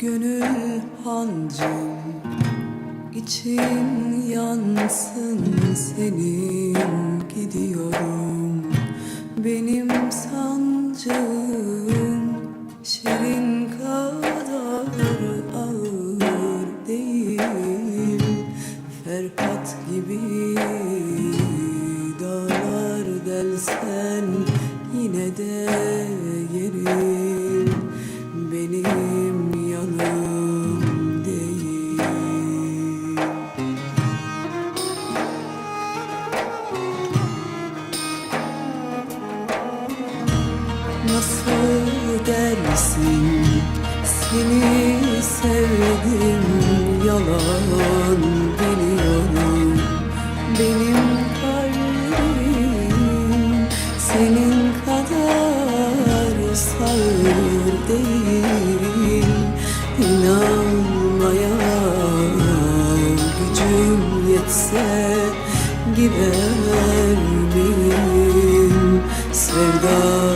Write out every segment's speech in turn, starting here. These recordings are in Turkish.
Gönül hancım. İçim yansın senin gidiyorum. Benim sancım şirin kadar ağır değil. Ferhat gibi dağlar delsen yine de yerim. Benim yalan biliyorum benim kalbim senin kadar sağır değil. İnanmaya gücüm yetse gider miyim? Sevdadan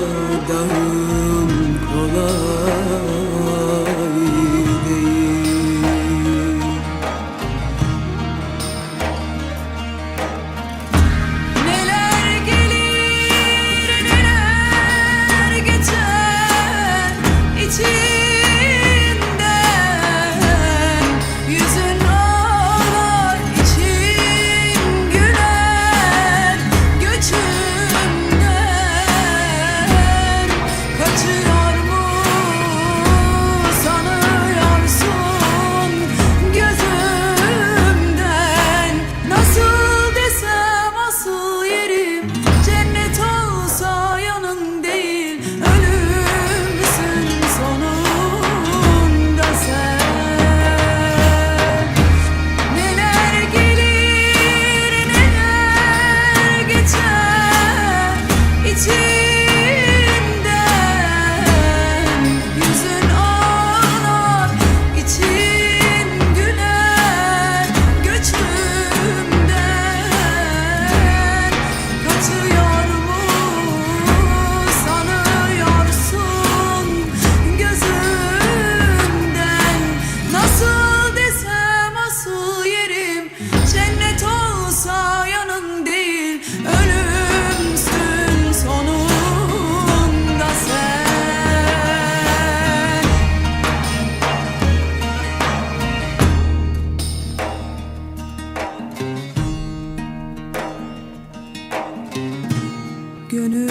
Gönül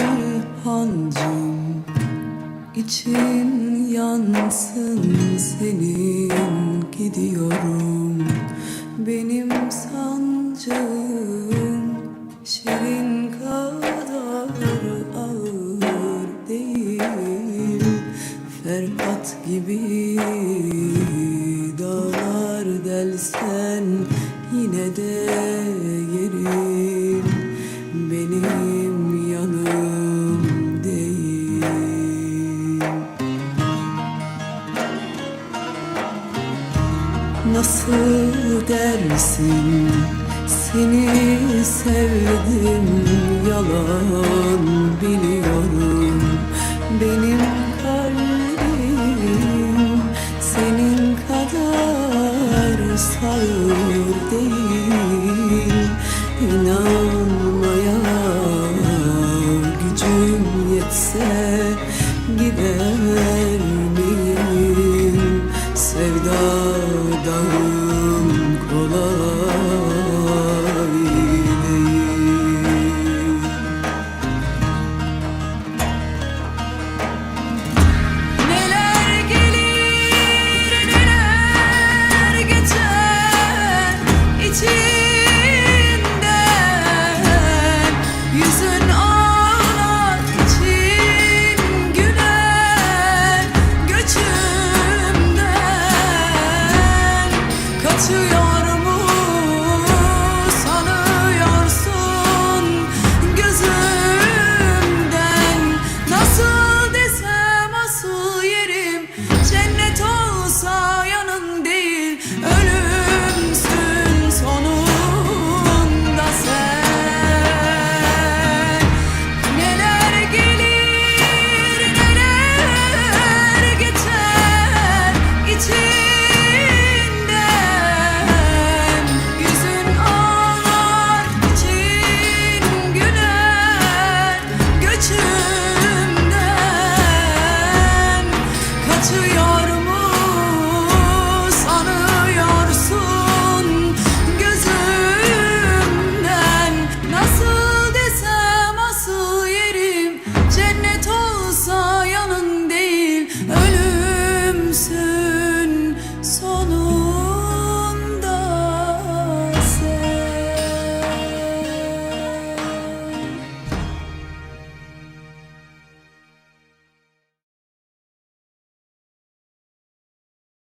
hancım için yansın senin gidiyorum. Benim sancım şirin kadar ağır değil. Ferhat gibi dağlar delsen yine de Nasıl dersin? Seni sevdim yalan biliyorum. Benim kalbim senin kadar sağır to you.